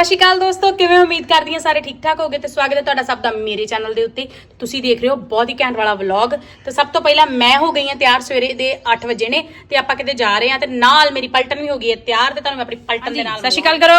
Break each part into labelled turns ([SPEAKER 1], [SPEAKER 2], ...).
[SPEAKER 1] ਸਤਿ ਸ਼੍ਰੀ ਅਕਾਲ ਦੋਸਤੋ ਕਿਵੇਂ? ਉਮੀਦ ਕਰਦੀ ਹਾਂ ਸਾਰੇ ਠੀਕ ਠਾਕ ਹੋਗੇ ਤੇ ਸਵਾਗਤ ਹੈ ਤੁਹਾਡਾ ਸਭ ਦਾ ਮੇਰੇ ਚੈਨਲ ਦੇ ਉੱਤੇ ਤੁਸੀਂ ਦੇਖ ਰਹੇ ਹੋ ਬਹੁਤ ਹੀ ਘੈਂਟ ਵਾਲਾ ਵਲੌਗ ਤੇ ਸਭ ਤੋਂ ਪਹਿਲਾਂ ਮੈਂ ਹੋ ਗਈ ਹਾਂ ਤਿਆਰ ਸਵੇਰੇ ਦੇ 8 ਵਜੇ ਨੇ ਤੇ ਆਪਾਂ ਕਿਤੇ ਜਾ ਰਹੇ ਹਾਂ ਤੇ ਨਾਲ ਮੇਰੀ ਪਲਟਨ ਵੀ ਹੋ ਗਈ ਹੈ ਤਿਆਰ ਤੇ ਤੁਹਾਨੂੰ ਮੈਂ ਆਪਣੀ ਪਲਟਨ ਦੇ ਨਾਲ ਸਤਿ ਸ਼੍ਰੀ ਅਕਾਲ ਕਰੋ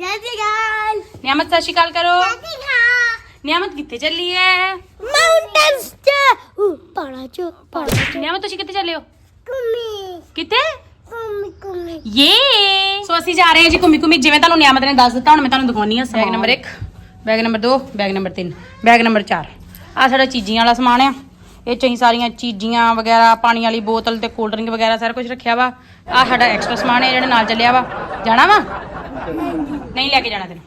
[SPEAKER 2] Sasigal.
[SPEAKER 1] ਨਿਆਮਤ ਸਤਿ ਸ਼੍ਰੀ ਅਕਾਲ ਕਰੋ
[SPEAKER 2] Sasigal.
[SPEAKER 1] ਨਿਆਮਤ ਕਿੱਥੇ ਚੱਲੀ ਹੈ
[SPEAKER 2] Mountains. Uh, para cho, para cho.
[SPEAKER 1] ਨਿਆਮਤ ਤੁਸੀਂ ਕਿੱਥੇ ਚੱਲੇ ਹੋ ਕਿੱਥੇ
[SPEAKER 2] kumi, kumi.
[SPEAKER 1] ਯੇ। ਸੋ ਅਸੀਂ ਜਾ ਰਹੇ ਹਾਂ ਜੀ ਘੁੰਮੀ ਘੁੰਮੀ ਜਿਵੇਂ ਤੁਹਾਨੂੰ ਨਿਆਮਤ ਨੇ ਦੱਸ ਦਿੱਤਾ ਹੁਣ ਮੈਂ ਤੁਹਾਨੂੰ ਦਿਖਾਉਣੀ ਆ bag number 1 bag number 2 bag number 3 bag number 4 ਆ ਸਾਡਾ ਚੀਜ਼ੀਆਂ ਵਾਲਾ ਸਮਾਨ ਆ। ਇਹ ਚ ਅਸੀਂ ਸਾਰੀਆਂ ਚੀਜ਼ੀਆਂ ਵਗੈਰਾ ਪਾਣੀ ਵਾਲੀ ਬੋਤਲ ਤੇ ਕੋਲਡ ਡਰਿੰਕ ਵਗੈਰਾ ਸਾਰਾ ਕੁਝ ਰੱਖਿਆ ਵਾ। ਆ ਸਾਡਾ ਐਕਸਟਰਾ ਸਮਾਨ ਹੈ ਜਿਹੜਾ ਨਾਲ ਚੱਲਿਆ ਵਾ। ਜਾਣਾ ਵਾ? ਨਹੀਂ ਲੈ ਕੇ ਜਾਣਾ ਤੈਨੂੰ।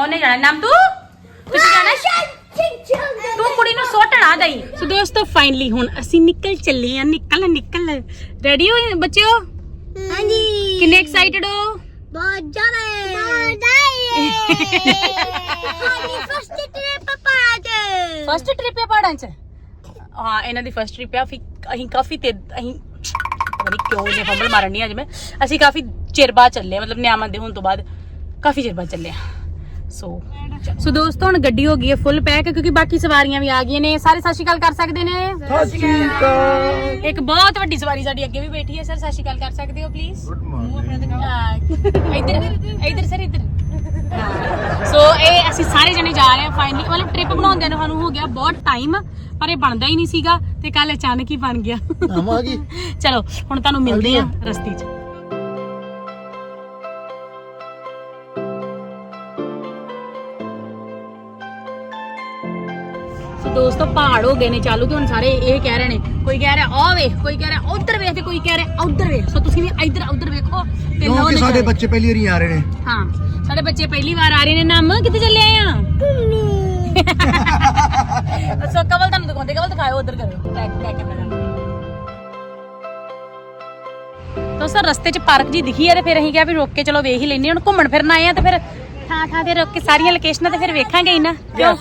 [SPEAKER 1] ਉਹ ਨਹੀਂ ਜਾਣਾ। ਨਾਮ ਤੂੰ? ਤੁਸੀਂ ਜਾਣਾ? ਤੂੰ ਕੁੜੀ ਨੂੰ ਸੁੱਟਣਾ ਦਈ। ਸੋ ਦੋਸਤੋ ਫਾਈਨਲੀ ਹੁਣ ਅਸੀਂ ਨਿਕਲ ਚੱਲੇ ਆ ਨਿਕਲ ਨਿਕਲ। ਰੈਡੀ ਹੋ ਬੱਚਿਓ?
[SPEAKER 2] ਹਾਂਜੀ।
[SPEAKER 1] ਕਿੰਨੇ ਐਕਸਾਈਟਡ ਹੋ?
[SPEAKER 2] ਬਹੁਤ ਜ਼ਿਆਦਾ। ਬਹੁਤ ਜ਼ਿਆਦਾ ਫਸਟ ਟ੍ਰਿਪ ਪਾਜ
[SPEAKER 1] ਫਸਟ ਟ੍ਰਿਪ ਹੈ ਪਹਾੜਾਂ 'ਚ? ਹਾਂ ਇਹਨਾਂ ਦੀ ਫਸਟ ਟ੍ਰਿਪ ਆ। ਫਿਰ ਅਸੀਂ ਕਾਫੀ ਤੇ ਅਸੀਂ ਪਤਾ ਨਹੀਂ ਕਿਉਂ ਨੇ ਫੰਬਲ ਮਾਰਨ ਨਹੀਂ ਅੱਜ ਮੈਂ। ਅਸੀਂ ਕਾਫੀ ਚਿਰ ਬਾਅਦ ਚੱਲੇ ਆ ਮਤਲਬ ਨਿਆਮਤ ਦੇ ਹੋਣ ਤੋਂ ਬਾਅਦ ਕਾਫੀ ਚਿਰ ਬਾਅਦ ਚੱਲੇ ਆ ਸੋ ਸੋ ਦੋਸਤੋ ਹੁਣ ਗੱਡੀ ਹੋ ਗਈ ਹੈ ਫੁੱਲ ਪੈਕ ਕਿਉਂਕਿ ਬਾਕੀ ਸਵਾਰੀਆਂ ਵੀ ਆ ਗਈਆਂ ਨੇ। ਸਾਰੇ ਸਤਿ ਸ਼੍ਰੀ ਅਕਾਲ ਕਰ ਸਕਦੇ ਨੇ? ਸਤਿ ਸ਼੍ਰੀ ਅਕਾਲ। ਇੱਕ ਬਹੁਤ ਵੱਡੀ ਸਵਾਰੀ ਸਾਡੀ ਅੱਗੇ ਵੀ ਬੈਠੀ ਹੈ। ਸਰ ਸਤਿ ਸ਼੍ਰੀ ਅਕਾਲ ਕਰ ਸਕਦੇ ਹੋ ਪਲੀਜ਼ ਇੱਧਰ ਇੱਧਰ ਸਰ ਇੱਧਰ। ਸੋ ਇਹ ਅਸੀਂ ਸਾਰੇ ਜਣੇ ਜਾ ਰਹੇ ਹਾਂ ਫਾਈਨਲੀ ਮਤਲਬ ਟ੍ਰਿਪ ਬਣਾਉਂਦਿਆਂ ਨੂੰ ਸਾਨੂੰ ਹੋ ਗਿਆ ਬਹੁਤ ਟਾਈਮ ਪਰ ਇਹ ਬਣਦਾ ਹੀ ਨਹੀਂ ਸੀਗਾ ਤੇ ਕੱਲ ਅਚਾਨਕ ਹੀ ਬਣ ਗਿਆ।
[SPEAKER 3] ਆਵਾਂਗੀ।
[SPEAKER 1] ਚਲੋ ਹੁਣ ਤੁਹਾਨੂੰ ਮਿਲਦੇ ਆ ਰਸਤੇ 'ਚ। ਦੋਸਤੋ ਪਹਾੜ ਹੋ ਗਏ ਨੇ ਚਾਲੂ ਤੇ ਹੁਣ ਸਾਰੇ ਇਹ ਕਹਿ ਰਹੇ ਨੇ ਕੋਈ ਕਹਿ ਰਿਹਾ ਆ ਵੇਖ ਕੋਈ ਕਹਿ ਰਿਹਾ ਉਧਰ ਵੇਖ ਤੇ ਕੋਈ ਕਹਿ ਰਿਹਾ ਉਧਰ ਵੇਖ। ਸੋ ਤੁਸੀਂ ਵੀ ਇੱਧਰ ਉਧਰ ਵੇਖੋ ਤੇ ਲਓ
[SPEAKER 3] ਕਿਉਂਕਿ
[SPEAKER 1] ਨੇ
[SPEAKER 3] ਸਾਡੇ। ਬੱਚੇ ਪਹਿਲੀ ਵਾਰੀ ਆ ਰਹੇ ਨੇ।
[SPEAKER 1] ਹਾਂ ਸਾਡੇ ਬੱਚੇ ਪਹਿਲੀ ਵਾਰ ਆ ਰਹੇ ਨੇ। ਨਮ ਕਿੱਥੇ ਚੱਲੇ ਆਏ ਆ? ਸੋ ਕਵਲ ਤੁਹਾਨੂੰ ਦਿਖਾਉਂਦੇ ਕਵਲ ਦਿਖਾਓ ਉਧਰ ਕਰੋ। ਟੈਗ ਕਰਨਾ ਤਾਂ ਸਰ ਰਸਤੇ 'ਚ ਪਾਰਕ ਜੀ ਦਿਖੀ ਆ ਤੇ ਫਿਰ ਅਸੀਂ ਕਿਹਾ ਵੀ ਰੋਕ ਕੇ ਚਲੋ ਵੇਖ ਹੀ ਲੈਨੇ ਹੁਣ ਘੁੰਮਣ ਫਿਰਨ ਆਏ ਆ ਤੇ ਫਿਰ ਥਾਂ ਥਾਂ ਤੇ ਰੁਕ ਕੇ ਸਾਰੀਆਂ ਲੋਕੇਸ਼ਨਾਂ ਤੇ ਫਿਰ ਵੇਖਾਂਗੇ ਹੀ ਨਾ। ਕਿਉਂ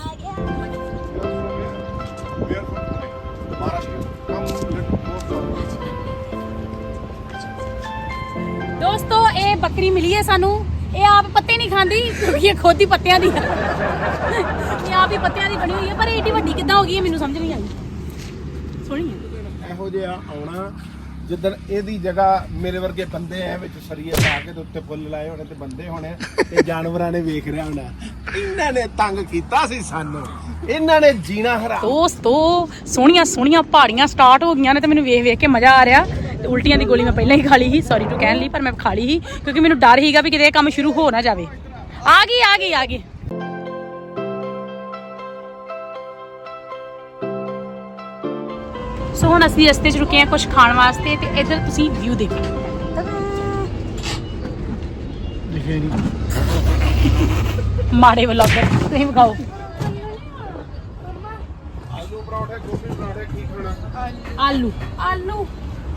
[SPEAKER 1] ਬੱਕਰੀ ਮਿਲੀ ਹੈ ਸਾਨੂੰ। ਇਹ ਆਪ ਪੱਤੇ ਨਹੀਂ ਖਾਂਦੀ ਕਿਉਂਕਿ ਇਹ ਖੁਦ ਹੀ ਪੱਤਿਆਂ ਦੀ ਹੈ ਇਹ ਆਪ ਹੀ ਪੱਤਿਆਂ ਦੀ ਬਣੀ ਹੋਈ ਹੈ ਪਰ ਇਹ ਏਡੀ ਵੱਡੀ ਕਿੱਦਾਂ ਹੋ ਗਈ ਹੈ ਮੈਨੂੰ ਸਮਝ ਨਹੀਂ ਆਈ। ਸੋਹਣੀ ਹੈ।
[SPEAKER 4] ਇਹੋ ਜਿਹਾ ਆਉਣਾ ਜਿੱਦਣ ਇਹਦੀ ਜਗ੍ਹਾ ਮੇਰੇ ਵਰਗੇ ਬੰਦੇ ਐ ਵਿੱਚ ਸਰੀਏ ਪਾ ਕੇ ਤੇ ਉੱਤੇ ਫੁੱਲ ਲਾਏ ਹੋਣੇ ਤੇ ਬੰਦੇ ਹੋਣੇ ਤੇ ਜਾਨਵਰਾਂ ਨੇ ਵੇਖ ਰਿਹਾ ਹੋਣਾ। ਇਹਨਾਂ ਨੇ ਤੰਗ ਕੀਤਾ ਸੀ ਸਾਨੂੰ। ਇਹਨਾਂ ਨੇ ਜੀਣਾ ਹਰਾ
[SPEAKER 1] ਦੋਸਤੋ ਸੋਹਣੀਆਂ ਸੋਹਣੀਆਂ ਪਹਾੜੀਆਂ ਸਟਾਰਟ ਹੋ ਗਈਆਂ ਨੇ ਤੇ ਮੈਨੂੰ ਵੇਖ ਵੇਖ ਕੇ ਮਜ਼ਾ ਆ ਰਿਹਾ। ਉਲਟੀਆਂ ਦੀ ਗੋਲੀ ਮੈਂ ਪਹਿਲਾਂ ਹੀ ਖਾ ਲਈ ਸੀ ਸੌਰੀ ਟੂ ਕਹਿਣ ਲਈ ਪਰ ਮੈਂ ਖਾ ਲਈ ਸੀ ਕਿਉਂਕਿ ਮੈਨੂੰ ਡਰ ਹੀਗਾ ਵੀ ਕਿਤੇ ਇਹ ਕੰਮ ਸ਼ੁਰੂ ਹੋ ਨਾ ਜਾਵੇ। ਆ ਗਈ ਆ ਗਈ ਆ ਗਈ। ਸੋ ਹੁਣ ਅਸੀਂ ਰਸਤੇ 'ਚ ਰੁਕੇ ਹਾਂ ਕੁਝ ਖਾਣ ਵਾਸਤੇ ਤੇ ਇੱਧਰ ਤੁਸੀਂ ਵਿਊ ਦੇਖੋ।
[SPEAKER 3] ਦਿਖੇ ਨਹੀਂ
[SPEAKER 1] ਮਾੜੇ ਵਲੌਗਰ ਤੁਸੀਂ ਵਿਖਾਓ।
[SPEAKER 4] ਆਲੂ ਪਰੌਂਠੇ ਗੋਭੀ ਪਰੌਂਠੇ ਕੀ ਖਾਣਾ?
[SPEAKER 1] ਆਲੂ। ਆਲੂ।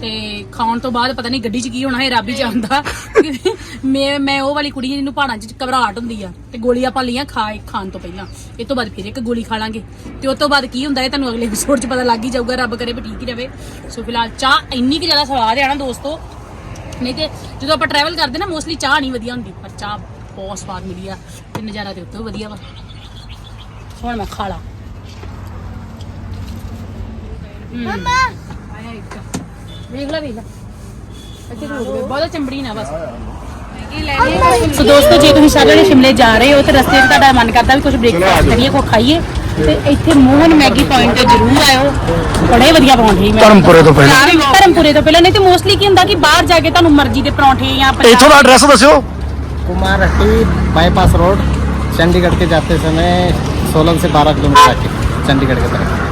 [SPEAKER 1] ਤੇ ਖਾਣ ਤੋਂ ਬਾਅਦ ਪਤਾ ਨਹੀਂ ਗੱਡੀ 'ਚ ਕੀ ਹੋਣਾ ਹੈ ਰੱਬ ਹੀ ਜਾਣਦਾ। ਮੈਂ ਮੈਂ ਉਹ ਵਾਲੀ ਕੁੜੀ ਜਿਹਨੂੰ ਪਹਾੜਾਂ 'ਚ ਘਬਰਾਹਟ ਹੁੰਦੀ ਆ ਤੇ ਗੋਲੀਆਂ ਆਪਾਂ ਲਈਆਂ ਖਾ ਖਾਣ ਤੋਂ ਪਹਿਲਾਂ। ਇਹ ਤੋਂ ਬਾਅਦ ਫਿਰ ਇੱਕ ਗੋਲੀ ਖਾ ਲਾਂਗੇ। ਤੇ ਉਸ ਤੋਂ ਬਾਅਦ ਕੀ ਹੁੰਦਾ ਇਹ ਤੁਹਾਨੂੰ ਅਗਲੇ ਐਪੀਸੋਡ 'ਚ ਪਤਾ ਲੱਗ ਹੀ ਜਾਊਗਾ ਰੱਬ ਕਰੇ ਵੀ ਠੀਕ ਹੀ ਰਹੇ ਸੋ ਫਿਲਹਾਲ ਚਾਹ ਇੰਨੀ ਕਿ ਜ਼ਿਆਦਾ ਸਵਾਦ ਹੈ ਨਾ ਦੋਸਤੋ। ਨਹੀਂ ਤੇ ਜਦੋਂ ਆਪਾਂ ਟਰੈਵਲ ਕਰਦੇ ਨਾ ਮੋਸਟਲੀ ਚਾਹ ਨਹੀਂ ਵਧੀਆ ਹੁੰਦੀ ਪਰ ਚਾਹ ਬਹੁਤ ਸਵਾਦ ਮਿਲੀ ਆ ਤੇ ਨਜ਼ਾਰਾ ਤੇ ਉੱਤੋਂ ਵਧੀਆ ਵਾ। ਹੁਣ ਮੈਂ ਖਾ ਲਾ।
[SPEAKER 2] ਮਮਾ।
[SPEAKER 1] ਆਇਆ ਇੱਕ। ਵੇਖ ਲੈ ਵੇਖ ਲੈ ਇੱਥੇ ਰੋਕ ਦੇ ਬਹੁਤ ਚੰਬੜੀ ਨਾ ਬਸ ਸੋ ਦੋਸਤੋ ਜੇ ਤੁਸੀਂ ਸਾਰੇ ਜਣੇ ਸ਼ਿਮਲੇ ਜਾ ਰਹੇ ਹੋ ਤੇ ਰਸਤੇ 'ਚ ਤੁਹਾਡਾ ਮਨ ਕਰਦਾ ਵੀ ਕੁਝ ਬ੍ਰੇਕਫਾਸਟ ਕਰੀਏ ਕੁਝ ਖਾਈਏ ਤੇ ਇੱਥੇ ਮੋਹਨ ਮੈਗੀ ਪੁਆਇੰਟ ਤੇ ਜ਼ਰੂਰ ਆਇਓ ਬੜੇ ਵਧੀਆ ਪਰੌਂਠੇ ਮੈਂ
[SPEAKER 3] ਧਰਮਪੁਰੇ ਤੋਂ ਪਹਿਲਾਂ।
[SPEAKER 1] ਧਰਮਪੁਰੇ ਤੋਂ ਪਹਿਲਾਂ ਨਹੀਂ ਤੇ ਮੋਸਟਲੀ ਕੀ ਹੁੰਦਾ ਕਿ ਬਾਹਰ ਜਾ ਕੇ ਤੁਹਾਨੂੰ ਮਰਜ਼ੀ ਦੇ ਪਰੌਂਠੇ ਜਾਂ
[SPEAKER 3] ਇੱਥੋਂ ਦਾ ਐਡਰੈਸ ਦੱਸਿਓ
[SPEAKER 5] कुमार हट्टी बाईपास रोड चंडीगढ़ के जाते समय सोलन से 12 किलोमीटर आके चंडीगढ़ की तरफ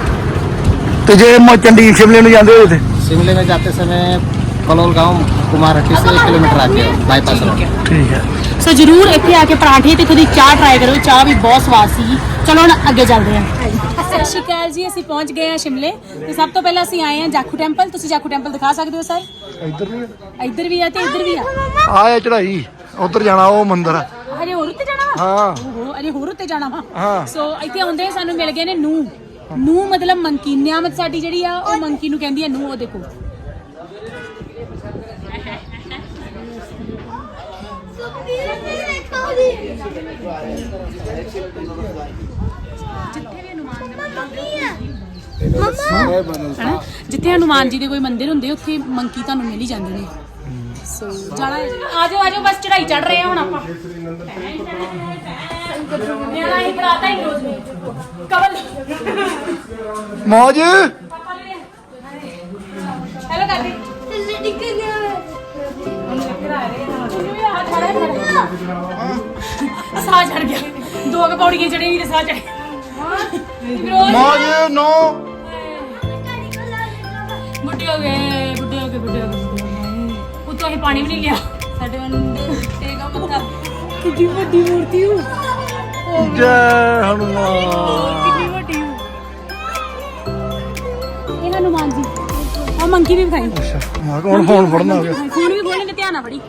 [SPEAKER 3] ਤੇ ਜੇ ਮ ਚੰਡੀ ਸ਼ਿਮਲੇ ਨੂੰ ਜਾਂਦੇ ਹੋਏ ਤੇ
[SPEAKER 5] शिमले में जाते समय कलोल गांव कुमार हट्टी से एक किलोमीटर आके बाईपास रोड
[SPEAKER 3] ਠੀਕ ਹੈ
[SPEAKER 1] ਸੋ ਜਰੂਰ ਇੱਥੇ ਆ ਕੇ ਪਰਾਂਠੇ ਤੇ ਇੱਥੋਂ ਦੀ ਚਾਹ ਟਰਾਈ ਕਰੋ ਚਾਹ ਵੀ ਬਹੁਤ ਸਵਾਦ ਸੀ ਚਲੋ ਹੁਣ ਅੱਗੇ ਚੱਲਦੇ ਹਾਂ ਸਤਿ ਸ਼੍ਰੀ ਅਕਾਲ ਜੀ ਅਸੀਂ ਪਹੁੰਚ ਗਏ ਹਾਂ ਸ਼ਿਮਲੇ ਤੇ ਸਭ ਤੋਂ ਪਹਿਲਾਂ ਅਸੀਂ ਆਏ ਹਾਂ ਜਾਖੂ ਟੈਂਪਲ ਤੁਸੀਂ ਜਾਖੂ ਟੈਂਪਲ ਦਿਖਾ ਸਕਦੇ ਹੋ ਸਰ
[SPEAKER 3] ਇੱਧਰ ਨੂੰ
[SPEAKER 1] ਇੱਧਰ ਵੀ ਆ ਤੇ ਇੱਧਰ ਵੀ ਆ
[SPEAKER 3] ਆਏ ਚੜਾਈ ਉਧਰ ਜਾਣਾ ਉਹ ਮੰਦਿਰ ਆ।
[SPEAKER 1] ਹਜੇ ਹੋਰ ਉੱਤੇ ਜਾਣਾ ਵਾ
[SPEAKER 3] ਹਾਂ
[SPEAKER 1] ਓਹੋ ਅਜੇ ਹੋਰ ਉੱਤੇ ਜਾਣਾ ਵਾ
[SPEAKER 3] ਹਾਂ।
[SPEAKER 1] ਸੋ ਇੱਥੇ ਆਉਂਦੇ ਸਾਨੂੰ ਮਿਲ ਗਏ ਨੇ ਨੂੰ ਨੂੰ ਮਤਲਬ ਮੰਕੀ ਨਿਆਮਤ ਸਾਡੀ ਜਿਹੜੀ ਆ ਉਹ ਮੰਕੀ ਨੂੰ ਕਹਿੰਦੀ ਆ ਨੂੰ ਉਹ ਦੇਖੋ। ਹਨਾ? ਜਿੱਥੇ ਹਨੂਮਾਨ ਜੀ ਦੇ ਕੋਈ ਮੰਦਿਰ ਹੁੰਦੇ ਉੱਥੇ ਮੰਕੀ ਤੁਹਾਨੂੰ ਮਿਲ ਹੀ ਜਾਂਦੇ ਨੇ। ਸੋ ਜਾਣਾ ਆਜੋ ਆਜੋ ਬਸ ਚੜਾਈ ਚੜ ਰਹੇ ਹੁਣ ਆਪਾਂ। ਮੇਰਾ ਹੀ ਬਰਾਤਾ ਹੀ ਰੋਜ਼ ਨੇ ਕਵਲ
[SPEAKER 3] ਮੌਜ
[SPEAKER 1] ਹੈਲੋ ਕਰਦੀ ਸਾਹ ਚੜ ਗਿਆ ਦੋ ਕੁ ਪੌੜੀਆਂ ਚੜੇ ਵੀ ਤੇ ਸਾਹ ਚੜ
[SPEAKER 3] ਮੌਜ ਨੋ
[SPEAKER 1] ਬੁੱਢੇ ਹੋ ਗਏ ਬੁੱਢੇ ਹੋ ਗਏ ਬੁੱਢੇ ਹੋ ਗਏ ਉਤੋਂ ਅਸੀਂ ਪਾਣੀ ਵੀ ਨਹੀਂ ਲਿਆ ਸਾਡੇ ਅੰਦਰ ਤੇਗਾ ਮੱਥਾ ਕਿੰਨੀ ਵੱਡੀ ਮੂਰਤੀ ਹੋ
[SPEAKER 3] ਜੈ ਹਨੂਮਾਨ।
[SPEAKER 1] ਕਿੰਨੀ ਵੱਡੀ ਹੋ ਇਹ ਹਨੂਮਾਨ ਜੀ। ਆ ਮੰਕੀ ਵੀ ਵਿਖਾਈ।
[SPEAKER 3] ਅੱਛਾ ਮੈਂ ਕਿਹਾ ਹੁਣ ਫੋਨ ਫੜਨਾ ਹੋ ਗਿਆ
[SPEAKER 1] ਫੋਨ ਵੀ ਬੋਲਣ ਤੇ ਧਿਆਨ ਨਾਲ ਬੜੀ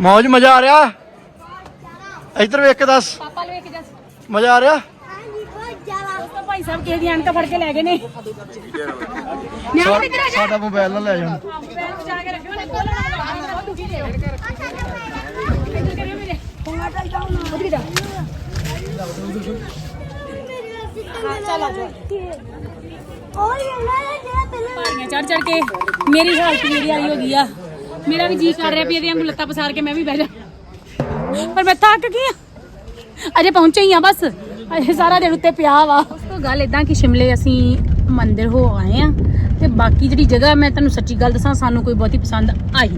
[SPEAKER 3] ਮੌਜ ਮਜ਼ਾ ਆ ਰਿਹਾ? ਇੱਧਰ ਵੇਖ ਕੇ ਦੱਸ।
[SPEAKER 1] ਪਾਪਾ ਲੈ ਕੇ ਜਾ
[SPEAKER 3] ਮਜ਼ਾ ਆ ਰਿਹਾ?
[SPEAKER 1] ਦੋਸਤੋ ਭਾਈ ਸਾਹਿਬ ਕਿਸੇ ਦੀ ਅਣਕਾ ਫੜ ਕੇ ਲੈ ਗਏ ਨੇ। ਨਿਆਮ ਕਿੱਧਰ ਆ
[SPEAKER 3] ਸਾਡਾ ਮੋਬਾਈਲ ਨਾ ਲੈ ਜਾਣ।
[SPEAKER 1] ਬਚਾ ਕੇ ਰੱਖਿਓ ਨੇ ਦੁਖੀ ਚੜ ਚੜ ਕੇ ਮੇਰੀ ਹਾਲਤ ਮੇਰੀ ਆਈ ਹੋ ਗਈ ਆ। ਮੇਰਾ ਵੀ ਜੀ ਕਰ ਰਿਹਾ ਵੀ ਇਹਦੇ ਵਾਂਗੂ ਲੱਤਾਂ ਪਸਾਰ ਕੇ ਮੈਂ ਵੀ ਬਹਿ ਜਾ। ਪਰ ਮੈਂ ਥੱਕ ਗਈ ਆ। ਅਜੇ ਪਹੁੰਚੇ ਹੀ ਆ ਬਸ। ਅਜੇ ਸਾਰਾ ਦਿਨ ਉੱਤੇ ਪਿਆ ਵਾ। ਉਸ ਗੱਲ ਇਦਾਂ ਕਿ ਸ਼ਿਮਲੇ ਅਸੀਂ ਮੰਦਿਰ ਹੋ ਆਏ ਆ ਤੇ ਬਾਕੀ ਜਿਹੜੀ ਜਗ੍ਹਾ ਮੈਂ ਤੁਹਾਨੂੰ ਸੱਚੀ ਗੱਲ ਦੱਸਾਂ, ਸਾਨੂੰ ਕੋਈ ਬਹੁਤੀ ਪਸੰਦ ਆਈ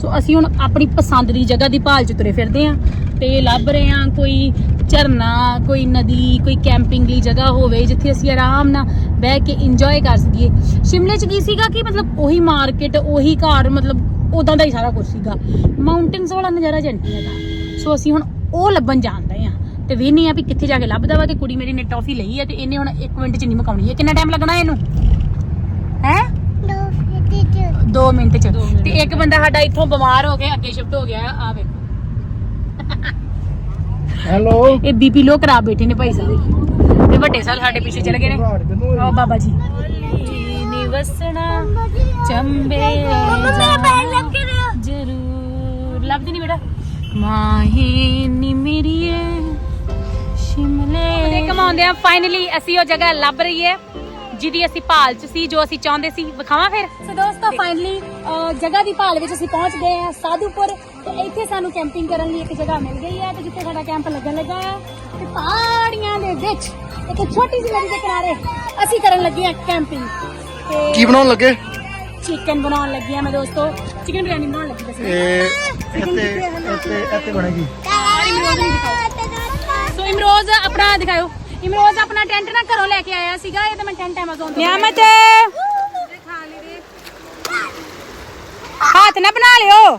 [SPEAKER 1] ਸੋ ਅਸੀਂ ਹੁਣ ਆਪਣੀ ਪਸੰਦ ਦੀ ਜਗ੍ਹਾ ਦੀ ਭਾਲ 'ਚ ਤੁਰੇ ਫਿਰਦੇ ਆ। ਰਸਤੇ ਲੱਭ ਰਹੇ ਆ ਕੋਈ ਝਰਨਾ ਕੋਈ ਨਦੀ ਕੋਈ ਕੈਂਪਿੰਗ ਲਈ ਜਗ੍ਹਾ ਹੋਵੇ ਜਿੱਥੇ ਅਸੀਂ ਆਰਾਮ ਨਾਲ ਬਹਿ ਕੇ ਇੰਜੋਏ ਕਰ ਸਕੀਏ। ਸ਼ਿਮਲੇ 'ਚ ਕੀ ਸੀਗਾ ਕਿ ਮਤਲਬ ਉਹੀ ਮਾਰਕੀਟ ਉਹੀ ਘਰ ਮਤਲਬ ਉਦਾਂ ਦਾ ਹੀ ਸਾਰਾ ਕੁਝ ਸੀਗਾ। ਮਾਊਂਟੇਨਸ ਵਾਲਾ ਨਜ਼ਾਰਾ ਜੰਟੀਆਂ ਦਾ ਸੋ ਅਸੀਂ ਹੁਣ ਉਹ ਲੱਭਣ ਜਾਂਦੇ ਆ ਤੇ ਵੇਨੇ ਆ ਵੀ ਕਿੱਥੇ ਜਾ ਕੇ ਲੱਭਦਾ ਵਾ ਤੇ ਕੁੜੀ ਮੇਰੀ ਨੇ ਟੌਫੀ ਲਈ ਆ ਤੇ ਇਹਨੇ ਹੁਣ 1 ਮਿੰਟ 'ਚ ਨਹੀਂ ਮਕਾਉਣੀ ਹੈ। ਕਿੰਨਾ ਟਾਈਮ ਲੱਗਣਾ ਇਹਨੂੰ? ਹੈ? 2 ਮਿੰਟ 'ਚ। ਤੇ ਇੱਕ ਬੰਦਾ ਸਾਡਾ ਇੱਥੋਂ ਬਿਮਾਰ ਹੋ ਕੇ ਅੱਗੇ ਸ਼ਿਫਟ ਹੋ ਗਿਆ ਆ ਵੇਖੋ।
[SPEAKER 3] ਹੈਲੋ।
[SPEAKER 1] ਇਹ ਬੀਪੀ ਲੋ ਖਰਾਬ ਬੈਠੇ ਨੇ ਭਾਈ ਸਾਹਿਬ। ਤੇ ਵੱਡੇ ਸਾਹਿਬ ਸਾਡੇ ਪਿੱਛੇ ਚਲੇ ਗਏ ਨੇ। ਆ ਬਾਬਾ ਜੀ। ਨੀ ਵਸਣਾ ਚੰਬੇ ਜਰੂਰ। ਲੱਭਦੀ ਨਹੀਂ ਬੇਟਾ। ਮਾਹੀ ਨੀ ਮੇਰੀਏ ਸ਼ਿਮਲੇ ਦੇ ਕਮਾਉਂਦੇ ਆ ਫਾਈਨਲੀ ਅਸੀਂ ਉਹ ਜਗ੍ਹਾ ਲੱਭ ਰਹੀ ਹੈ ਜਿਹਦੀ ਅਸੀਂ ਭਾਲ ਚ ਸੀ ਜੋ ਅਸੀਂ ਚਾਹੁੰਦੇ ਸੀ। ਵਿਖਾਵਾਂ ਫਿਰ? ਸੋ ਦੋਸਤੋ ਫਾਈਨਲੀ ਜਗ੍ਹਾ ਦੀ ਭਾਲ ਵਿੱਚ ਅਸੀਂ ਪਹੁੰਚ ਗਏ ਆ ਸਾਧੂਪੁਰ ਤੇ ਇੱਥੇ ਸਾਨੂੰ ਕੈਂਪਿੰਗ ਕਰਨ ਲਈ ਇੱਕ ਜਗ੍ਹਾ ਮਿਲ ਗਈ ਹੈ ਤੇ ਜਿੱਥੇ ਸਾਡਾ ਕੈਂਪ ਲੱਗਣ ਲੱਗਾ ਹੈ। ਤੇ ਪਹਾੜੀਆਂ ਦੇ ਵਿੱਚ ਇੱਕ ਛੋਟੀ ਜਿਹੀ ਨਦੀ ਦੇ ਕਿਨਾਰੇ ਅਸੀਂ ਕਰਨ ਲੱਗੇ ਆ ਕੈਂਪਿੰਗ ਤੇ
[SPEAKER 3] ਕੀ ਬਣਾਉਣ ਲੱਗੇ?
[SPEAKER 1] ਚਿਕਨ ਬਣਾਉਣ ਲੱਗੀ ਆ ਮੈਂ ਦੋਸਤੋ। ਚਿਕਨ ਬਿਰਿਆਨੀ ਬਣਾਉਣ ਲੱਗੀ
[SPEAKER 3] ਇਹ ਇੱਥੇ ਇੱਥੇ ਇੱਥੇ ਬਣੇਗੀ।
[SPEAKER 1] ਸੋ ਇਮਰੋਜ਼ ਆਪਣਾ ਦਿਖਾਓ ਇਮਰੋਜ਼ ਆਪਣਾ ਟੈਂਟ ਨਾ ਘਰੋਂ ਲੈ ਕੇ ਆਇਆ ਸੀਗਾ ਇਹ ਤਾਂ ਮੈਂ ਟੈਂਟ Amazon ਤੋਂ ਨਿਆਮਤ। ਹੱਥ ਨਾ ਬਣਾ ਲਿਓ।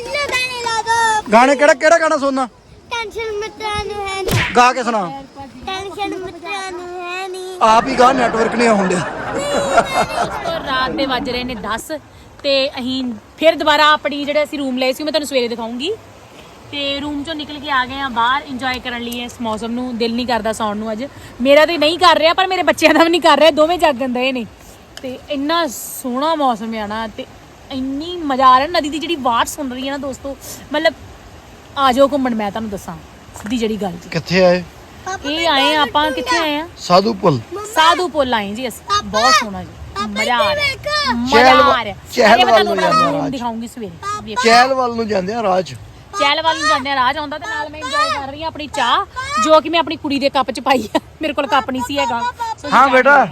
[SPEAKER 3] ਗਾਣੇ ਕਿਹੜਾ ਕਿਹੜਾ ਗਾਣਾ ਸੁਣਨਾ?
[SPEAKER 2] ਟੈਨਸ਼ਨ ਮਿੱਤਰਾਂ ਨੂੰ ਹੈ ਨਹੀਂ।
[SPEAKER 3] ਗਾ ਕੇ ਸੁਣਾ।
[SPEAKER 2] ਟੈਨਸ਼ਨ ਮਿੱਤਰਾਂ ਨੂੰ ਹੈ ਨਹੀਂ।
[SPEAKER 3] ਆਪ ਹੀ ਗਾ ਨੈਟਵਰਕ ਨਹੀਂ ਆਉਣ
[SPEAKER 1] ਡਿਆ। ਰਾਤ ਦੇ ਵੱਜ ਰਹੇ ਨੇ 10 ਤੇ ਅਸੀਂ ਫਿਰ ਦੁਬਾਰਾ ਆਪਣੀ ਜਿਹੜੇ ਅਸੀਂ ਰੂਮ ਲਏ ਸੀ ਮੈਂ ਤੁਹਾਨੂੰ ਸਵੇਰੇ ਦਿਖਾਉਂਗੀ। ਤੇ ਰੂਮ ਚੋਂ ਨਿਕਲ ਕੇ ਆ ਗਏ ਆ ਬਾਹਰ ਇੰਜੋਏ ਕਰਨ ਲਈ ਇਸ ਮੌਸਮ ਨੂੰ ਦਿਲ ਨਹੀਂ ਕਰਦਾ ਸੌਣ ਨੂੰ ਅੱਜ। ਮੇਰਾ ਤੇ ਨਹੀਂ ਕਰ ਰਿਹਾ ਪਰ ਮੇਰੇ ਬੱਚਿਆਂ ਦਾ ਵੀ ਨਹੀਂ ਕਰ ਰਿਹਾ ਦੋਵੇਂ ਜਾਗਣ ਦਏ ਨੇ। ਤੇ ਇੰਨਾ ਸੋਹਣਾ ਮੌਸਮ ਆ ਨਾ ਤੇ ਇੰਨੀ ਮਜ਼ਾ ਆ ਰਿਹਾ ਨਦੀ ਦੀ ਜਿਹੜੀ ਬਾੜ ਸੁਣ ਰਹੀ ਹੈ ਨਾ ਦੋਸਤੋ ਮਤਲਬ ਆ ਜਾਓ ਘੁੰਮਣ ਮੈਂ ਤੁਹਾਨੂੰ ਦੱਸਾਂ ਸਿੱਧੀ ਜਿਹੜੀ ਗੱਲ ਜੀ।
[SPEAKER 3] ਕਿੱਥੇ ਆਏ?
[SPEAKER 1] ਇਹ ਆਏ ਆ ਆਪਾਂ ਕਿੱਥੇ ਆਏ ਆ
[SPEAKER 3] ਸਾਧੂ ਪੁੱਲ।
[SPEAKER 1] ਸਾਧੂ ਪੁੱਲ ਆਏ ਜੀ ਅਸੀਂ। ਬਹੁਤ ਸੋਹਣਾ ਜੀ। ਮਜ਼ਾ ਆ ਰਿਹਾ।
[SPEAKER 3] ਚਹਿਲ
[SPEAKER 1] ਆ ਰਿਹਾ।
[SPEAKER 3] ਚਹਿਲ ਵੱਲ ਨੂੰ ਜਾਂਦੇ ਆ ਰਾਜ।
[SPEAKER 1] ਦਿਖਾਉਂਗੀ ਸਵੇਰੇ। ਵੇਖੋ।
[SPEAKER 3] ਚਹਿਲ ਵੱਲ ਨੂੰ ਜਾਂਦੇ ਆ ਰਾਜ।
[SPEAKER 1] ਚਹਿਲ ਵੱਲ ਨੂੰ ਜਾਂਦੇ ਆ ਰਾਜ ਆਉਂਦਾ ਤੇ ਨਾਲ ਮੈਂ ਇੰਜੋਏ ਕਰ ਰਹੀ ਹਾਂ ਆਪਣੀ ਚਾਹ ਜੋ ਕਿ ਮੈਂ ਆਪਣੀ ਕੁੜੀ ਦੇ ਕੱਪ 'ਚ ਪਾਈ ਆ। ਮੇਰੇ ਕੋਲ ਕੱਪ ਨਹੀਂ ਸੀ ਹੈਗਾ।
[SPEAKER 3] ਹਾਂ ਬੇਟਾ।